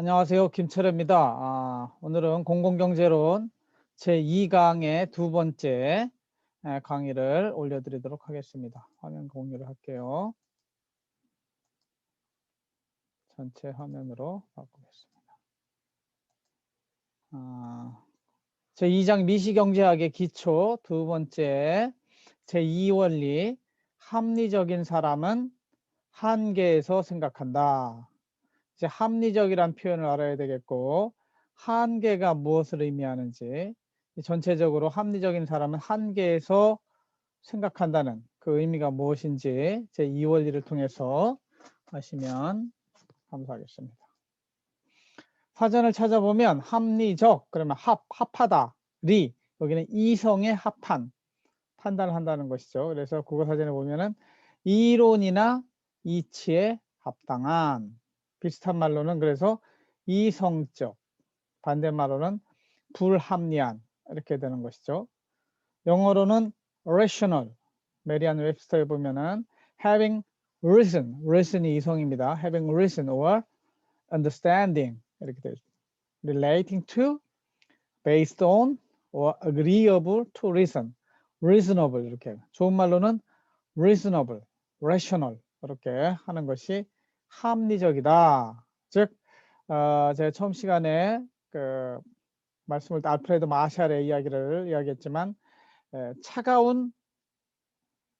안녕하세요. 김철입니다. 아, 오늘은 공공경제론 제2강의 두 번째 에, 강의를 올려드리도록 하겠습니다. 화면 공유를 할게요. 전체 화면으로 바꾸겠습니다. 아, 제2장 미시경제학의 기초 두 번째 제2원리 합리적인 사람은 한계에서 생각한다. 이제 합리적이란 표현을 알아야 되겠고 한계가 무엇을 의미하는지 전체적으로 합리적인 사람은 한계에서 생각한다는 그 의미가 무엇인지 제 2원리를 통해서 하시면 감사하겠습니다. 사전을 찾아보면 합리적 그러면 합, 합하다 리 여기는 이성의 합한 판단을 한다는 것이죠. 그래서 국어 사전에 보면은 이론이나 이치에 합당한 비슷한 말로는 그래서 이성적 반대말로는 불합리한 이렇게 되는 것이죠. 영어로는 rational 메리안 웹스터에 보면은 having reason reason이 이성입니다. having reason or understanding 이렇게 되죠. relating to based on or agreeable to reason reasonable 이렇게 좋은 말로는 reasonable rational 이렇게 하는 것이 합리적이다. 즉, 어, 제가 처음 시간에 그 말씀을 알프레드 마샬의 이야기를 이야기했지만 에, 차가운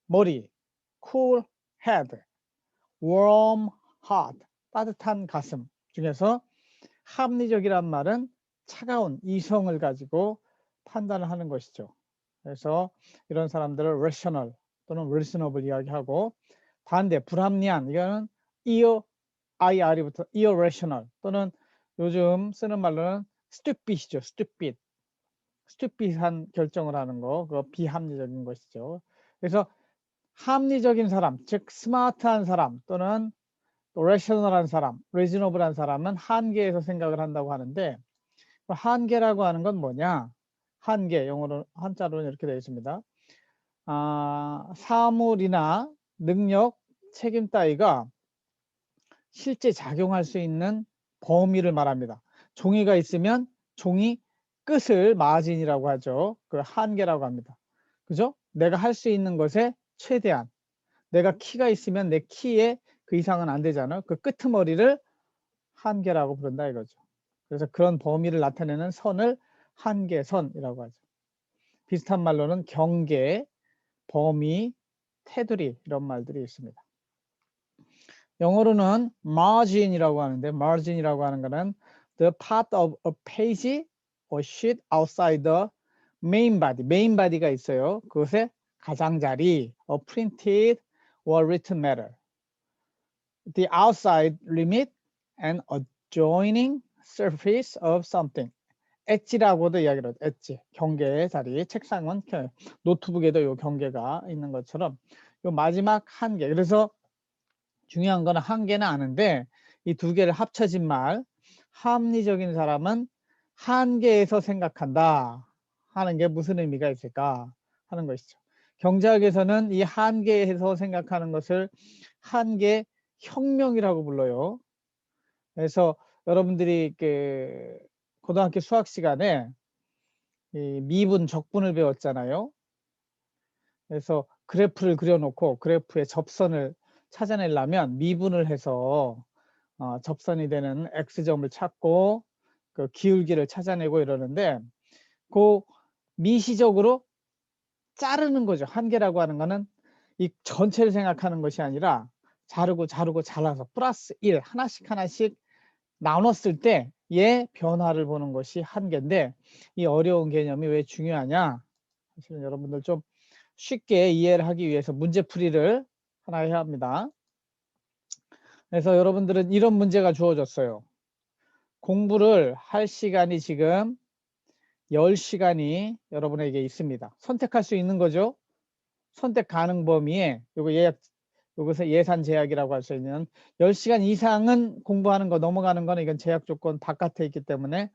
머리, cool head, warm heart, 따뜻한 가슴 중에서 합리적이란 말은 차가운 이성을 가지고 판단을 하는 것이죠. 그래서 이런 사람들을 rational 또는 reasonable 이야기하고 반대 불합리한 이거는 ir, ir부터 irrational 또는 요즘 쓰는 말로는 stupid이죠. stupid. stupid한 결정을 하는 거, 그거 비합리적인 것이죠. 그래서 합리적인 사람, 즉 스마트한 사람 또는 rational한 사람, reasonable한 사람은 한계에서 생각을 한다고 하는데 한계라고 하는 건 뭐냐? 한계, 영어로 한자로는 이렇게 되어 있습니다. 아, 사물이나 능력, 책임 따위가 실제 작용할 수 있는 범위를 말합니다. 종이가 있으면 종이 끝을 마진이라고 하죠. 그 한계라고 합니다. 그죠? 내가 할 수 있는 것에 최대한. 내가 키가 있으면 내 키에 그 이상은 안 되잖아요. 그 끄트머리를 한계라고 부른다 이거죠. 그래서 그런 범위를 나타내는 선을 한계선이라고 하죠. 비슷한 말로는 경계, 범위, 테두리 이런 말들이 있습니다. 영어로는 margin이라고 하는데 margin이라고 하는 것은 the part of a page or sheet outside the main body. main body가 있어요. 그것의 가장자리 or printed or written matter. the outside limit and adjoining surface of something. 엣지라고도 이야기를 하죠. 엣지, 경계의 자리. 책상은 노트북에도 요 경계가 있는 것처럼 요 마지막 한계. 그래서 중요한 거는 한계는 아는데 이 두 개를 합쳐진 말 합리적인 사람은 한계에서 생각한다 하는 게 무슨 의미가 있을까 하는 것이죠. 경제학에서는 이 한계에서 생각하는 것을 한계 혁명이라고 불러요. 그래서 여러분들이 그 고등학교 수학 시간에 이 미분 적분을 배웠잖아요. 그래서 그래프를 그려놓고 그래프에 접선을 찾아내려면 미분을 해서 어, 접선이 되는 x점을 찾고 그 기울기를 찾아내고 이러는데 그 미시적으로 자르는 거죠. 한계라고 하는 거는 이 전체를 생각하는 것이 아니라 자르고 자르고 잘라서 플러스 1 하나씩 하나씩 나눴을 때의 변화를 보는 것이 한계인데 이 어려운 개념이 왜 중요하냐 사실은 여러분들 좀 쉽게 이해를 하기 위해서 문제풀이를 하나 해야 합니다. 그래서 여러분들은 이런 문제가 주어졌어요. 공부를 할 시간이 지금 10시간이 여러분에게 있습니다. 선택할 수 있는 거죠. 선택 가능 범위에 요거 예약 요것을 예산 제약이라고 할 수 있는 10시간 이상은 공부하는 거 넘어가는 거는 이건 제약 조건 바깥에 있기 때문에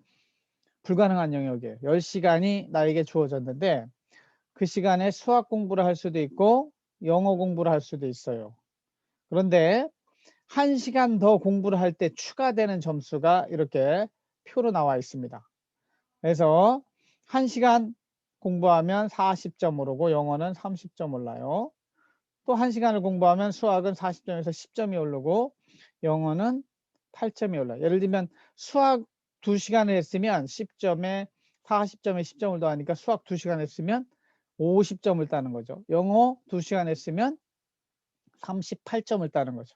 불가능한 영역이에요. 10시간이 나에게 주어졌는데 그 시간에 수학 공부를 할 수도 있고 영어 공부를 할 수도 있어요. 그런데 한 시간 더 공부를 할 때 추가되는 점수가 이렇게 표로 나와 있습니다. 그래서 한 시간 공부하면 40점 오르고 영어는 30점 올라요. 또 한 시간을 공부하면 수학은 40점에서 10점이 오르고 영어는 8점이 올라요. 예를 들면 수학 2시간을 했으면 10점에 40점에 10점을 더하니까 수학 2시간 했으면 50점을 따는 거죠. 영어 2시간 했으면 38점을 따는 거죠.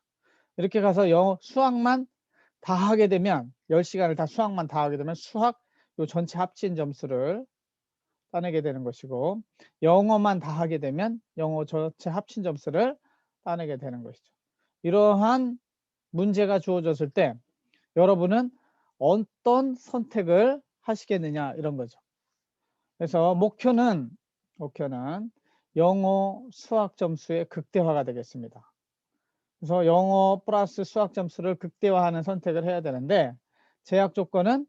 이렇게 가서 영어 수학만 다 하게 되면 10시간을 다 수학만 다 하게 되면 수학 요 전체 합친 점수를 따내게 되는 것이고 영어만 다 하게 되면 영어 전체 합친 점수를 따내게 되는 것이죠. 이러한 문제가 주어졌을 때 여러분은 어떤 선택을 하시겠느냐 이런 거죠. 그래서 목표는 목표는 영어 수학 점수의 극대화가 되겠습니다. 그래서 영어 플러스 수학 점수를 극대화하는 선택을 해야 되는데 제약 조건은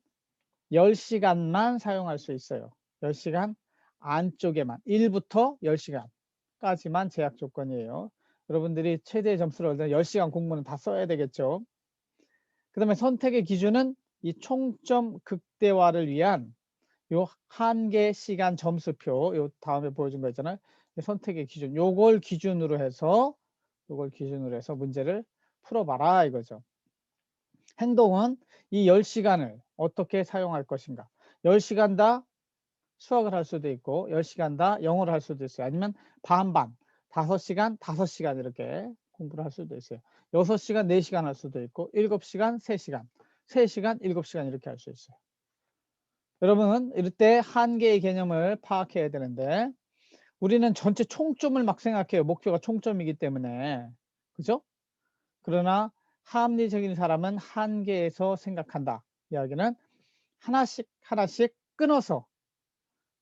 10시간만 사용할 수 있어요. 10시간 안쪽에만 1부터 10시간까지만 제약 조건이에요. 여러분들이 최대 점수를 얻으면 10시간 공부는 다 써야 되겠죠. 그 다음에 선택의 기준은 이 총점 극대화를 위한 요 한 개 시간 점수표 요 다음에 보여준 거 있잖아요. 선택의 기준 요걸 기준으로 해서 요걸 기준으로 해서 문제를 풀어봐라 이거죠. 행동은 이 10시간을 어떻게 사용할 것인가. 10시간 다 수학을 할 수도 있고 10시간 다 영어를 할 수도 있어요. 아니면 반반 5시간 5시간 이렇게 공부를 할 수도 있어요. 6시간 4시간 할 수도 있고 7시간 3시간 3시간 7시간 이렇게 할 수 있어요. 여러분 이럴 때 한계의 개념을 파악해야 되는데 우리는 전체 총점을 막 생각해요. 목표가 총점이기 때문에. 그죠? 그러나 합리적인 사람은 한계에서 생각한다. 이야기는 하나씩 하나씩 끊어서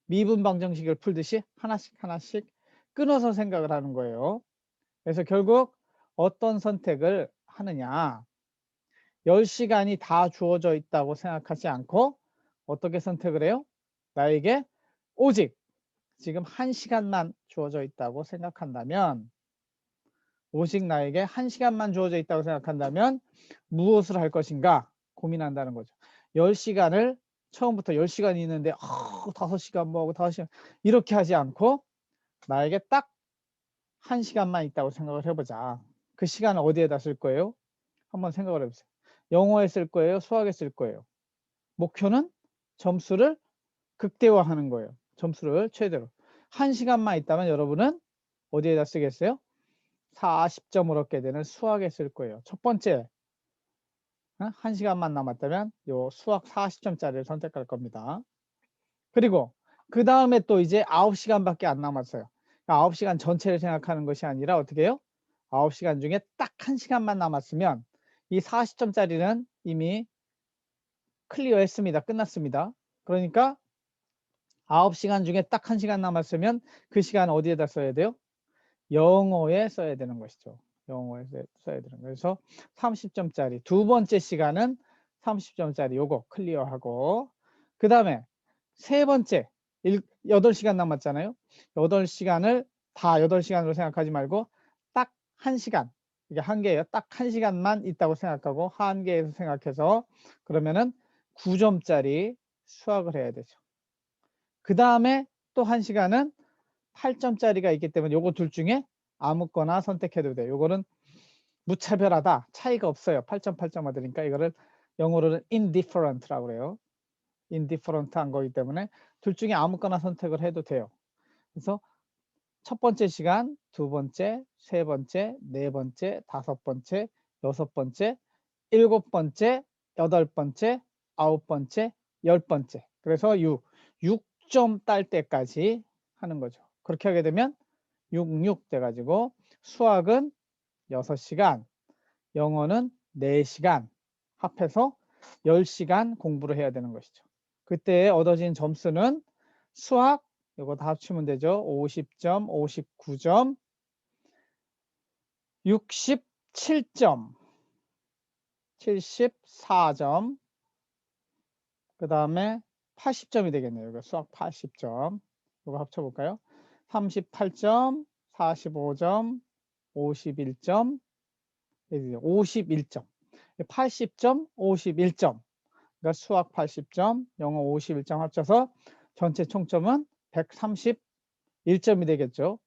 미분 방정식을 풀듯이 하나씩 하나씩 끊어서 생각을 하는 거예요. 그래서 결국 어떤 선택을 하느냐 10시간이 다 주어져 있다고 생각하지 않고 어떻게 선택을 해요? 나에게 오직 지금 1시간만 주어져 있다고 생각한다면 오직 나에게 1시간만 주어져 있다고 생각한다면 무엇을 할 것인가 고민한다는 거죠. 10시간을 처음부터 10시간이 있는데 어, 5시간 뭐하고 5시간 이렇게 하지 않고 나에게 딱 1시간만 있다고 생각을 해보자. 그 시간을 어디에다 쓸 거예요? 한번 생각을 해보세요. 영어에 쓸 거예요? 수학에 쓸 거예요? 목표는 점수를 극대화하는 거예요. 점수를 최대로. 1시간만 있다면 여러분은 어디에다 쓰겠어요? 40점을 얻게 되는 수학에 쓸 거예요. 첫 번째, 1시간만 남았다면 요 수학 40점짜리를 선택할 겁니다. 그리고 그 다음에 또 이제 9시간밖에 안 남았어요. 9시간 그러니까 전체를 생각하는 것이 아니라 어떻게 해요? 9시간 중에 딱 1시간만 남았으면 이 40점짜리는 이미 클리어 했습니다. 끝났습니다. 그러니까 9시간 중에 딱 1시간 남았으면 그 시간 어디에다 써야 돼요? 영어에 써야 되는 것이죠. 영어에 써야 되는 거예요. 그래서 30점짜리 두 번째 시간은 30점짜리 요거 클리어하고 그 다음에 세 번째 8시간 남았잖아요. 8시간을 다 8시간으로 생각하지 말고 딱 1시간 이게 한 개예요. 딱 1시간만 있다고 생각하고 한 개에서 생각해서 그러면은 9점짜리 수학을 해야 되죠. 그 다음에 또 1시간은 8점짜리가 있기 때문에 요거 둘 중에 아무거나 선택해도 돼요. 요거는 무차별하다. 차이가 없어요. 8점 8점 받으니까 이거를 영어로는 indifferent라고 그래요. indifferent한 거기 때문에 둘 중에 아무거나 선택을 해도 돼요. 그래서 첫 번째 시간, 두 번째, 세 번째, 네 번째, 다섯 번째, 여섯 번째, 일곱 번째, 여덟 번째, 아홉 번째, 열 번째. 그래서 6, 6점 딸 때까지 하는 거죠. 그렇게 하게 되면 66 돼가지고 수학은 6시간, 영어는 4시간 합해서 10시간 공부를 해야 되는 것이죠. 그때 얻어진 점수는 수학 이거 다 합치면 되죠. 50점, 59점, 67점, 74점, 그 다음에 80점이 되겠네요. 이거 수학 80점. 이거 합쳐볼까요? 38점, 45점, 51점, 51점. 80점, 51점. 그러니까 수학 80점, 영어 51점 합쳐서 전체 총점은 131점이 되겠죠.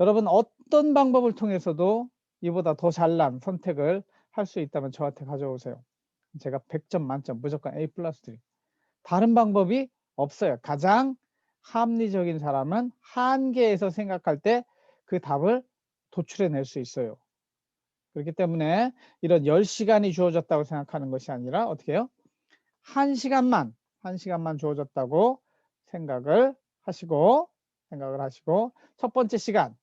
여러분 어떤 방법을 통해서도 이보다 더 잘난 선택을 할 수 있다면 저한테 가져오세요. 제가 100점 만점 무조건 A 플러스 드림. 다 른 방법이 없어요. 가장 합리적인 사람은 한계에서 생각할 때 그 답을 도출해낼 수 있어요. 그렇기 때문에 이런 10시간이 주어졌다고 생각하는 것이 아니라 어떻게 해요? 1시간만, 1시간만 주어졌다고 생각을 하시고 생각을 하시고 첫 번째 시간,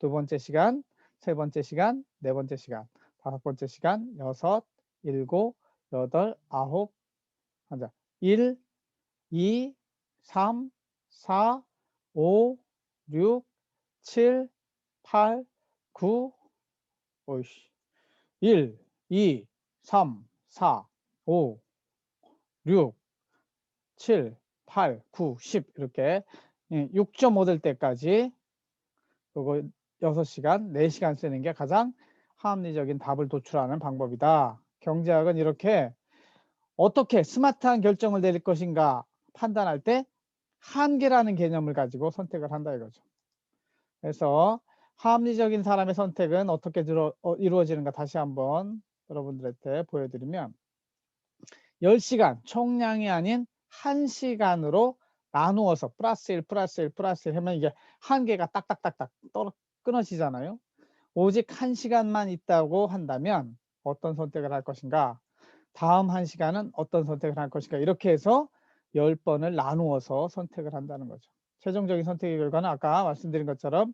두 번째 시간, 세 번째 시간, 네 번째 시간, 다섯 번째 시간, 여섯, 일곱, 여덟, 아홉, 한자 1, 2, 3, 4, 5, 6, 7, 8, 9, 오이씨. 1, 2, 3, 4, 5, 6, 7, 8, 9, 10 이렇게 6.5 될 때까지 그거 6시간, 4시간 쓰는 게 가장 합리적인 답을 도출하는 방법이다. 경제학은 이렇게 어떻게 스마트한 결정을 내릴 것인가 판단할 때 한계라는 개념을 가지고 선택을 한다 이거죠. 그래서 합리적인 사람의 선택은 어떻게 어, 이루어지는가 다시 한번 여러분들한테 보여드리면 10시간 총량이 아닌 1시간으로 나누어서 플러스 1 플러스 1 플러스 1 하면 이게 한 개가 딱딱딱딱 끊어지잖아요. 오직 1시간만 있다고 한다면 어떤 선택을 할 것인가 다음 1시간은 어떤 선택을 할 것인가 이렇게 해서 10번을 나누어서 선택을 한다는 거죠. 최종적인 선택의 결과는 아까 말씀드린 것처럼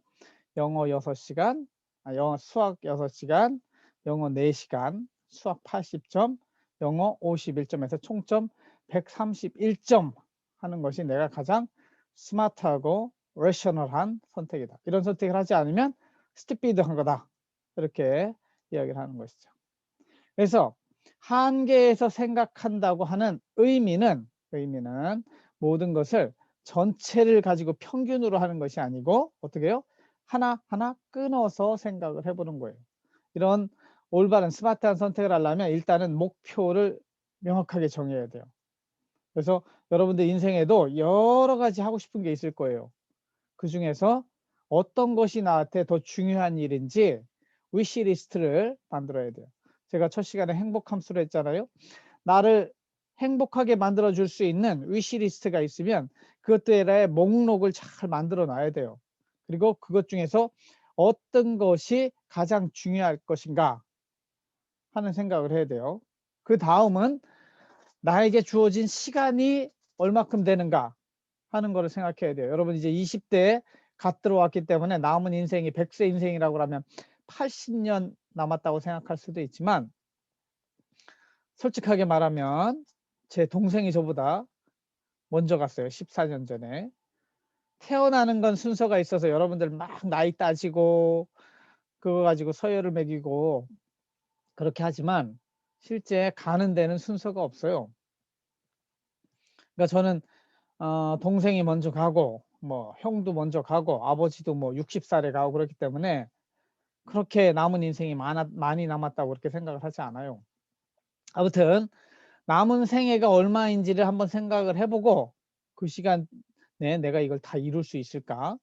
영어 6시간, 아, 영어 수학 6시간, 영어 4시간, 수학 80점, 영어 51점에서 총점 131점 하는 것이 내가 가장 스마트하고 레셔널한 선택이다. 이런 선택을 하지 않으면 스티피드한 거다. 이렇게 이야기를 하는 것이죠. 그래서 한계에서 생각한다고 하는 의미는 의미는 모든 것을 전체를 가지고 평균으로 하는 것이 아니고 어떻게 해요? 하나하나 끊어서 생각을 해보는 거예요. 이런 올바른 스마트한 선택을 하려면 일단은 목표를 명확하게 정해야 돼요. 그래서 여러분들 인생에도 여러 가지 하고 싶은 게 있을 거예요. 그 중에서 어떤 것이 나한테 더 중요한 일인지 위시리스트를 만들어야 돼요. 제가 첫 시간에 행복함수를 했잖아요. 나를 행복하게 만들어 줄 수 있는 위시리스트가 있으면 그것들의 목록을 잘 만들어 놔야 돼요. 그리고 그것 중에서 어떤 것이 가장 중요할 것인가 하는 생각을 해야 돼요. 그 다음은 나에게 주어진 시간이 얼마큼 되는가 하는 거를 생각해야 돼요. 여러분 이제 20대에 갓 들어왔기 때문에 남은 인생이 100세 인생이라고 하면 80년 남았다고 생각할 수도 있지만 솔직하게 말하면 제 동생이 저보다 먼저 갔어요. 14년 전에. 태어나는 건 순서가 있어서 여러분들 막 나이 따지고 그거 가지고 서열을 매기고 그렇게 하지만 실제 가는 데는 순서가 없어요. 그러니까 저는 어, 동생이 먼저 가고 뭐 형도 먼저 가고 아버지도 뭐 60살에 가고 그렇기 때문에 그렇게 남은 인생이 많아, 많이 남았다고 그렇게 생각을 하지 않아요. 아무튼 남은 생애가 얼마인지를 한번 생각을 해보고 그 시간에 내가 이걸 다 이룰 수 있을까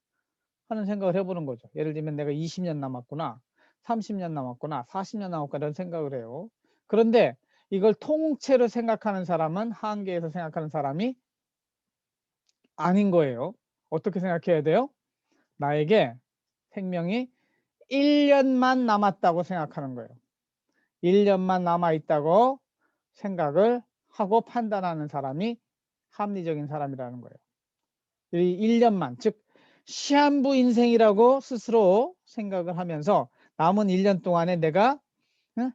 하는 생각을 해보는 거죠. 예를 들면 내가 20년 남았구나, 30년 남았구나, 40년 남았구나 이런 생각을 해요. 그런데 이걸 통째로 생각하는 사람은 한계에서 생각하는 사람이 아닌 거예요. 어떻게 생각해야 돼요? 나에게 생명이 1년만 남았다고 생각하는 거예요. 1년만 남아 있다고 생각을 하고 판단하는 사람이 합리적인 사람이라는 거예요. 이 1년만, 즉 시한부 인생이라고 스스로 생각을 하면서 남은 1년 동안에 내가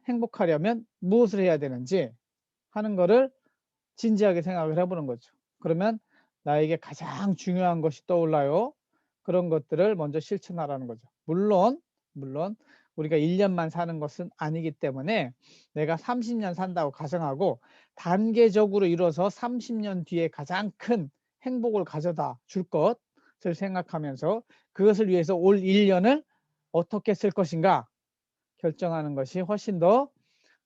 행복하려면 무엇을 해야 되는지 하는 거를 진지하게 생각을 해보는 거죠. 그러면 나에게 가장 중요한 것이 떠올라요. 그런 것들을 먼저 실천하라는 거죠. 물론, 물론 우리가 1년만 사는 것은 아니기 때문에 내가 30년 산다고 가정하고 단계적으로 이뤄서 30년 뒤에 가장 큰 행복을 가져다 줄 것을 생각하면서 그것을 위해서 올 1년을 어떻게 쓸 것인가 결정하는 것이 훨씬 더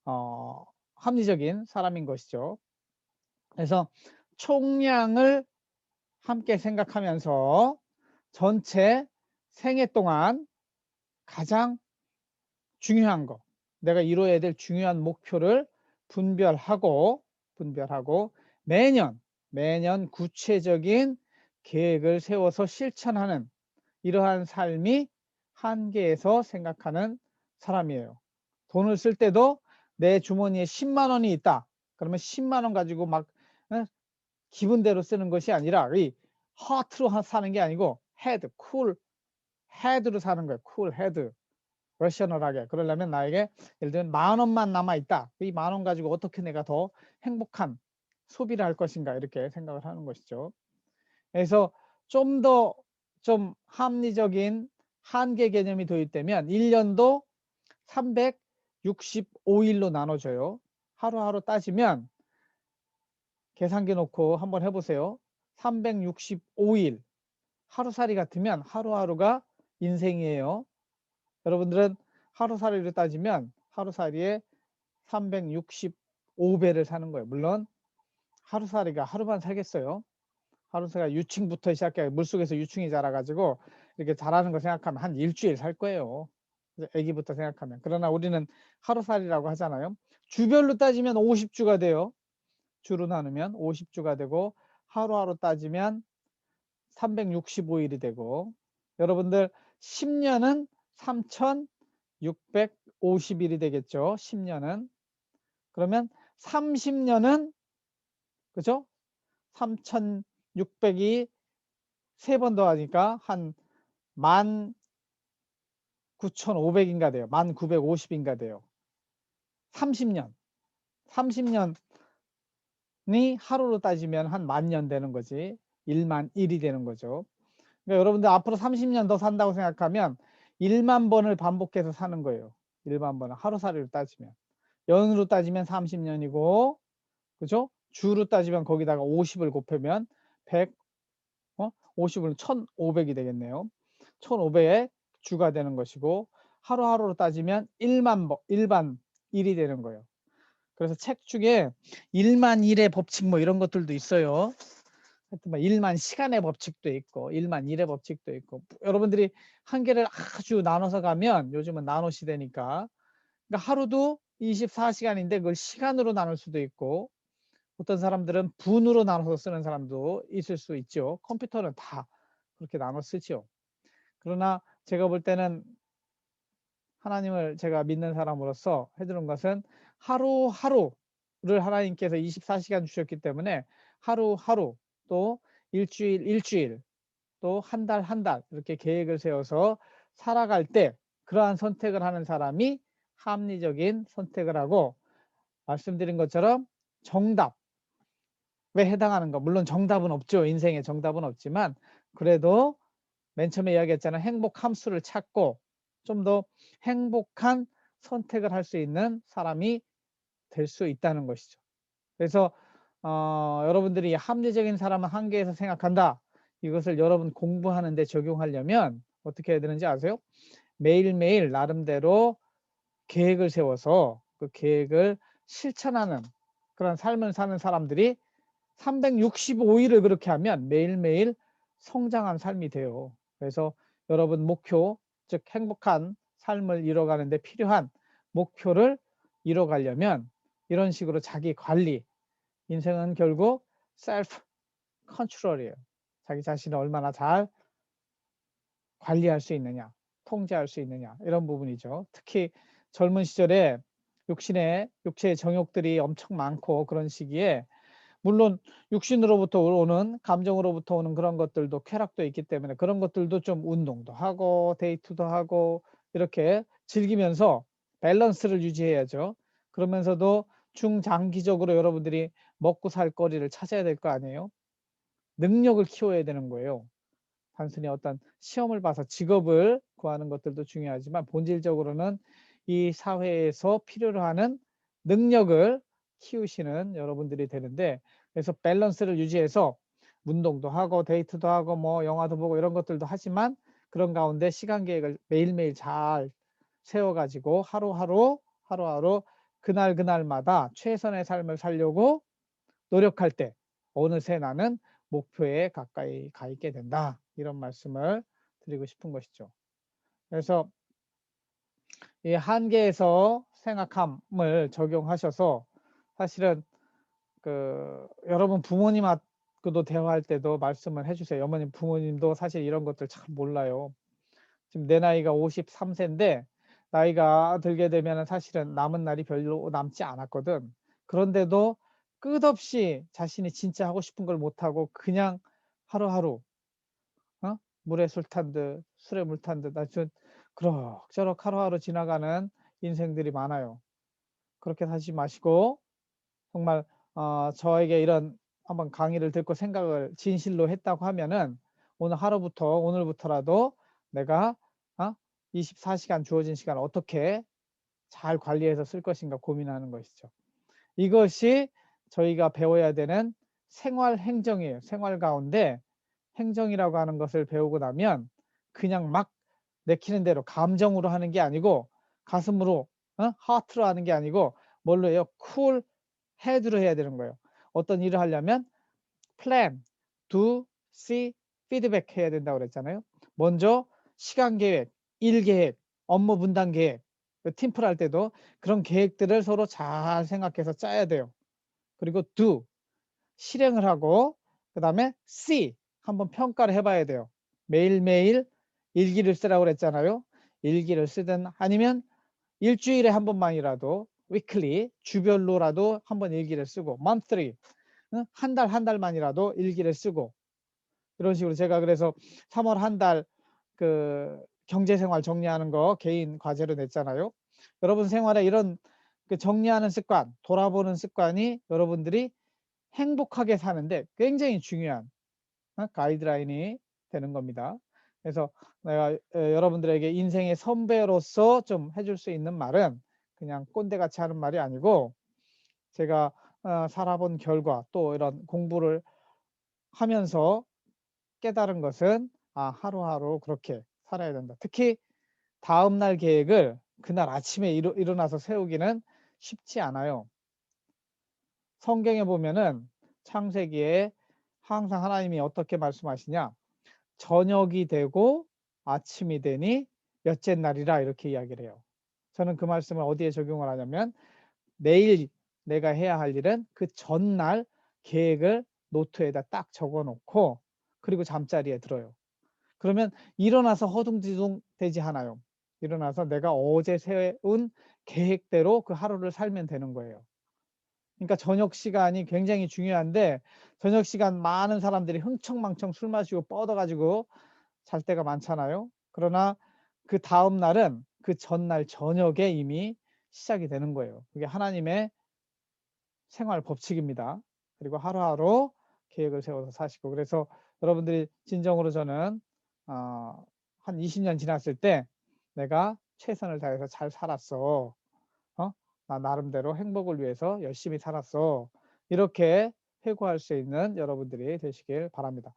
어, 합리적인 사람인 것이죠. 그래서 총량을 함께 생각하면서 전체 생애 동안 가장 중요한 거, 내가 이루어야 될 중요한 목표를 분별하고 분별하고 매년 매년 구체적인 계획을 세워서 실천하는 이러한 삶이 한계에서 생각하는 사람이에요. 돈을 쓸 때도 내 주머니에 10만 원이 있다. 그러면 10만 원 가지고 막 어? 기분대로 쓰는 것이 아니라 이 하트로 사는 게 아니고 헤드, 쿨 헤드로 사는 거예요. 쿨 헤드. 러셔널하게. 그러려면 나에게 예를 들면 만 원만 남아 있다. 이 만 원 가지고 어떻게 내가 더 행복한 소비를 할 것인가 이렇게 생각을 하는 것이죠. 그래서 좀 더좀 합리적인 한계 개념이 도입되면 1년도 365일로 나눠져요. 하루하루 따지면 계산기 놓고 한번 해보세요. 365일 하루살이 같으면 하루하루가 인생이에요. 여러분들은 하루살이로 따지면 하루살이에 365배를 사는 거예요. 물론 하루살이가 하루만 살겠어요. 하루살이가 유충부터 시작해 물속에서 유충이 자라가지고 이렇게 자라는 거 생각하면 한 일주일 살 거예요. 아기부터 생각하면. 그러나 우리는 하루살이라고 하잖아요. 주별로 따지면 50주가 돼요. 주로 나누면 50주가 되고 하루하루 따지면 365일이 되고 여러분들 10년은 3650일이 되겠죠. 10년은. 그러면 30년은 그죠? 3600이 세 번 더하니까 한 19,500인가 돼요. 1950인가 돼요. 30년. 30년이 하루로 따지면 한 만 년 되는 거지. 1만 1이 되는 거죠. 그러니까 여러분들 앞으로 30년 더 산다고 생각하면 1만 번을 반복해서 사는 거예요. 1만 번을 하루살이로 따지면. 연으로 따지면 30년이고 그죠? 주로 따지면 거기다가 50을 곱하면 100 어? 50은 1500이 되겠네요. 1500의 주가 되는 것이고 하루하루로 따지면 1만 번, 일반 1이 되는 거예요. 그래서 책 중에 1만 1의 법칙 뭐 이런 것들도 있어요. 하여튼 뭐 1만 시간의 법칙도 있고 1만 1의 법칙도 있고 여러분들이 한 개를 아주 나눠서 가면 요즘은 나노 시대니까 그러니까 하루도 24시간인데 그걸 시간으로 나눌 수도 있고 어떤 사람들은 분으로 나눠서 쓰는 사람도 있을 수 있죠. 컴퓨터는 다 그렇게 나눠 쓰죠. 그러나 제가 볼 때는 하나님을 제가 믿는 사람으로서 해주는 것은 하루하루를 하나님께서 24시간 주셨기 때문에 하루하루 또 일주일 일주일 또 한 달 한 달 이렇게 계획을 세워서 살아갈 때 그러한 선택을 하는 사람이 합리적인 선택을 하고 말씀드린 것처럼 정답. 왜 해당하는 가 물론 정답은 없죠. 인생에 정답은 없지만 그래도 맨 처음에 이야기했잖아요. 행복 함수를 찾고 좀 더 행복한 선택을 할 수 있는 사람이 될 수 있다는 것이죠. 그래서 어, 여러분들이 합리적인 사람은 한계에서 생각한다. 이것을 여러분 공부하는데 적용하려면 어떻게 해야 되는지 아세요? 매일매일 나름대로 계획을 세워서 그 계획을 실천하는 그런 삶을 사는 사람들이 365일을 그렇게 하면 매일매일 성장한 삶이 돼요. 그래서 여러분 목표, 즉 행복한 삶을 이뤄가는 데 필요한 목표를 이뤄가려면 이런 식으로 자기 관리, 인생은 결국 셀프 컨트롤이에요. 자기 자신을 얼마나 잘 관리할 수 있느냐, 통제할 수 있느냐 이런 부분이죠. 특히 젊은 시절에 육신의 육체의 정욕들이 엄청 많고 그런 시기에 물론 육신으로부터 오는 감정으로부터 오는 그런 것들도 쾌락도 있기 때문에 그런 것들도 좀 운동도 하고 데이트도 하고 이렇게 즐기면서 밸런스를 유지해야죠. 그러면서도 중장기적으로 여러분들이 먹고 살 거리를 찾아야 될 거 아니에요? 능력을 키워야 되는 거예요. 단순히 어떤 시험을 봐서 직업을 구하는 것들도 중요하지만 본질적으로는 이 사회에서 필요로 하는 능력을 키우시는 여러분들이 되는데 그래서 밸런스를 유지해서 운동도 하고 데이트도 하고 뭐 영화도 보고 이런 것들도 하지만 그런 가운데 시간 계획을 매일매일 잘 세워가지고 하루하루 하루하루 그날 그날마다 최선의 삶을 살려고 노력할 때 어느새 나는 목표에 가까이 가 있게 된다. 이런 말씀을 드리고 싶은 것이죠. 그래서 이 한계에서 생각함을 적용하셔서 사실은 그 여러분 부모님하고도 대화할 때도 말씀을 해주세요. 어머님 부모님도 사실 이런 것들 잘 몰라요. 지금 내 나이가 53세인데 나이가 들게 되면 사실은 남은 날이 별로 남지 않았거든. 그런데도 끝없이 자신이 진짜 하고 싶은 걸 못하고 그냥 하루하루 어? 물에 술 탄 듯 술에 물 탄 듯 아주 그럭저럭 하루하루 지나가는 인생들이 많아요. 그렇게 사지 마시고 정말 어, 저에게 이런 한번 강의를 듣고 생각을 진실로 했다고 하면은 오늘 하루부터 오늘부터라도 내가 어? 24시간 주어진 시간 어떻게 잘 관리해서 쓸 것인가 고민하는 것이죠. 이것이 저희가 배워야 되는 생활 행정이에요. 생활 가운데 행정이라고 하는 것을 배우고 나면 그냥 막 내키는 대로 감정으로 하는 게 아니고 가슴으로 어? 하트로 하는 게 아니고 뭘로 해요? 쿨 헤드로 해야 되는 거예요. 어떤 일을 하려면 plan, do, see, feedback 해야 된다고 그랬잖아요. 먼저 시간 계획, 일 계획, 업무 분담 계획, 그 팀플 할 때도 그런 계획들을 서로 잘 생각해서 짜야 돼요. 그리고 do 실행을 하고 그 다음에 see 한번 평가를 해봐야 돼요. 매일매일 일기를 쓰라고 그랬잖아요. 일기를 쓰든 아니면 일주일에 한 번만이라도 weekly 주별로라도 한 번 일기를 쓰고 monthly 한 달 한 달만이라도 일기를 쓰고 이런 식으로 제가 그래서 3월 한 달 그 경제생활 정리하는 거 개인 과제로 냈잖아요. 여러분 생활에 이런 그 정리하는 습관, 돌아보는 습관이 여러분들이 행복하게 사는데 굉장히 중요한 어, 가이드라인이 되는 겁니다. 그래서 내가 여러분들에게 인생의 선배로서 좀 해줄 수 있는 말은 그냥 꼰대같이 하는 말이 아니고 제가 어, 살아본 결과 또 이런 공부를 하면서 깨달은 것은 아 하루하루 그렇게 살아야 된다. 특히 다음 날 계획을 그날 아침에 일어, 일어나서 세우기는 쉽지 않아요. 성경에 보면은 창세기에 항상 하나님이 어떻게 말씀하시냐 저녁이 되고 아침이 되니 몇째 날이라 이렇게 이야기를 해요. 저는 그 말씀을 어디에 적용을 하냐면 내일 내가 해야 할 일은 그 전날 계획을 노트에다 딱 적어 놓고 그리고 잠자리에 들어요. 그러면 일어나서 허둥지둥 되지 않아요. 일어나서 내가 어제 세운 계획대로 그 하루를 살면 되는 거예요. 그러니까 저녁 시간이 굉장히 중요한데 저녁 시간 많은 사람들이 흥청망청 술 마시고 뻗어가지고 잘 때가 많잖아요. 그러나 그 다음 날은 그 전날 저녁에 이미 시작이 되는 거예요. 그게 하나님의 생활 법칙입니다. 그리고 하루하루 계획을 세워서 사시고 그래서 여러분들이 진정으로 저는 어, 한 20년 지났을 때 내가 최선을 다해서 잘 살았어. 어? 나 나름대로 행복을 위해서 열심히 살았어. 이렇게 회고할 수 있는 여러분들이 되시길 바랍니다.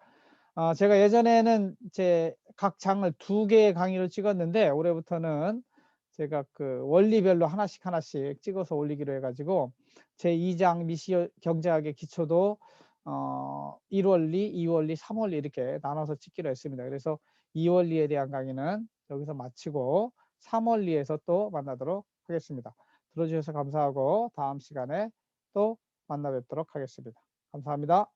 어, 제가 예전에는 제 각 장을 두 개의 강의를 찍었는데 올해부터는 제가 그 원리별로 하나씩 하나씩 찍어서 올리기로 해가지고 제 2장 미시 경제학의 기초도 어 1원리, 2원리, 3원리 이렇게 나눠서 찍기로 했습니다. 그래서 2원리에 대한 강의는 여기서 마치고 3월리에서 또 만나도록 하겠습니다. 들어주셔서 감사하고 다음 시간에 또 만나 뵙도록 하겠습니다. 감사합니다.